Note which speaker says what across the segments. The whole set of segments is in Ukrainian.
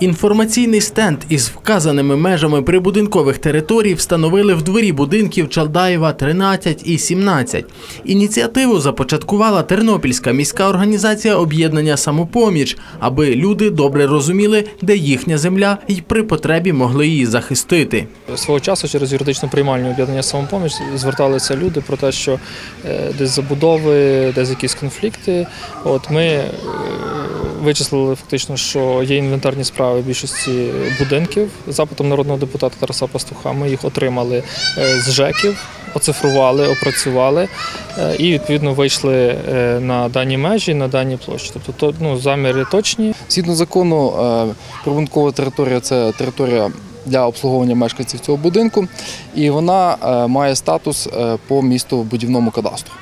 Speaker 1: Інформаційний стенд із вказаними межами прибудинкових територій встановили в дворі будинків Чалдаєва 13 і 17. Ініціативу започаткувала Тернопільська міська організація об'єднання Самопоміч, аби люди добре розуміли, де їхня земля і при потребі могли її захистити.
Speaker 2: Свого часу через юридичну приймальню об'єднання самопоміч зверталися люди про те, що е, десь забудови, десь якісь конфлікти. От ми е, вичислили фактично, що є інвентарні справи більшості будинків запитом народного депутата Тараса Пастуха. Ми їх отримали е, з ЖЕКів, оцифрували, опрацювали е, і відповідно вийшли е, на дані межі, на дані площі. Тобто то, ну, заміри точні.
Speaker 3: Згідно закону, прибудинкова територія це територія для обслуговування мешканців цього будинку, і вона має статус по містобудівному кадастру.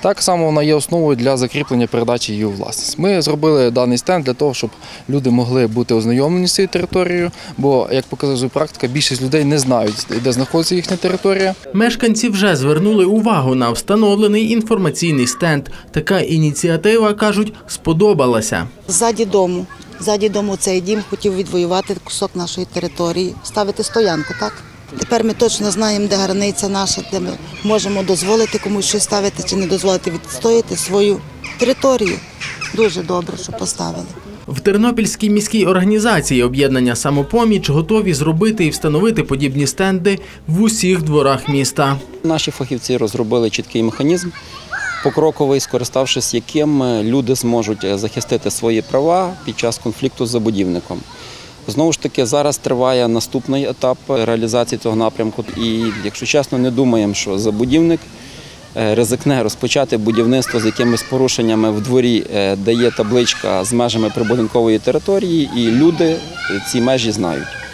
Speaker 3: Так само вона є основою для закріплення передачі її у власність. Ми зробили даний стенд для того, щоб люди могли бути ознайомлені з цією територією, бо, як показує практика, більшість людей не знають, де знаходиться їхня територія.
Speaker 1: Мешканці вже звернули увагу на встановлений інформаційний стенд. Така ініціатива, кажуть, сподобалася.
Speaker 4: Ззаді дому. Ззаді дому цей дім хотів відвоювати кусок нашої території, ставити стоянку, так? Тепер ми точно знаємо, де границя наша, де ми можемо дозволити комусь щось ставити чи не дозволити відстояти свою територію. Дуже добре, що поставили.
Speaker 1: В Тернопільській міській організації об'єднання самопоміч готові зробити і встановити подібні стенди в усіх дворах міста.
Speaker 5: Наші фахівці розробили чіткий механізм покроковий, скориставшись яким люди зможуть захистити свої права під час конфлікту з забудівником. Знову ж таки, зараз триває наступний етап реалізації цього напрямку. І, якщо чесно, не думаємо, що забудівник е, ризикне розпочати будівництво з якимись порушеннями в дворі, е, де є табличка з межами прибудинкової території, і люди ці межі знають.